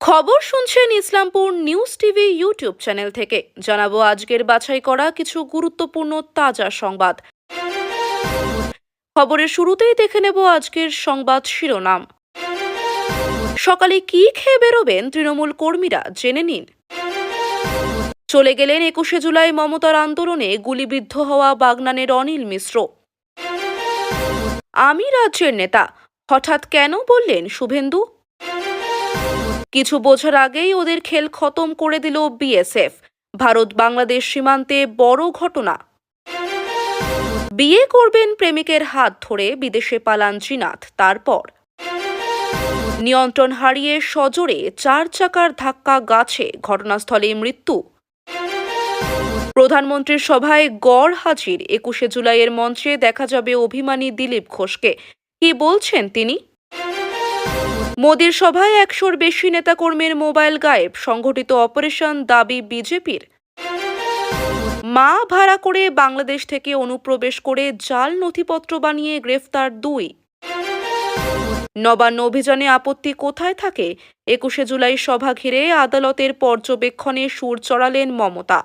খবর শুনছেন Islampur news TV YouTube channel থেকে। জানাব আজকের বাছাই করা কিছু গুরুত্বপূর্ণ তাজা সংবাদ। খবরের শুরুতেই দেখে নেব আজকের সংবাদ শিরোনাম। সকালে কি খেয়ে বেরোবেন তৃণমূল কর্মীরা, জেনে নিন। চলে গেলেন একুশে জুলাই মমতার আন্দোলনে গুলিবিদ্ধ হওয়া বাগনানের অনিল মিশ্র। আমি রাজ্যের নেতা, হঠাৎ কেন বললেন শুভেন্দু? কিছু বোঝার আগেই ওদের খেল খতম করে দিল বিএসএফ। ভারত বাংলাদেশ সীমান্তে বড় ঘটনা। বিয়ে করবেন প্রেমিকের হাত ধরে বিদেশে পালান জিনাথ তারপর। নিয়ন্ত্রণ হারিয়ে সজোরে চার চাকার ধাক্কা গাছে ঘটনাস্থলে মৃত্যু। প্রধানমন্ত্রীর সভায় গড় হাজির একুশে জুলাইয়ের মঞ্চে দেখা যাবে অভিমানী দিলীপ ঘোষকে। কি বলছেন তিনি? মোদির সভায় একশোর বেশি নেতাকর্মীর মোবাইল গায়েব, সংঘটিত অপারেশন দাবি বিজেপির। মা ভাড়া করে বাংলাদেশ থেকে অনুপ্রবেশ করে জাল নথিপত্র বানিয়ে গ্রেফতার দুই। নবান্ন অভিযানে আপত্তি কোথায় থাকে? একুশে জুলাই সভা ঘিরে আদালতের পর্যবেক্ষণে সুর চড়ালেন মমতা।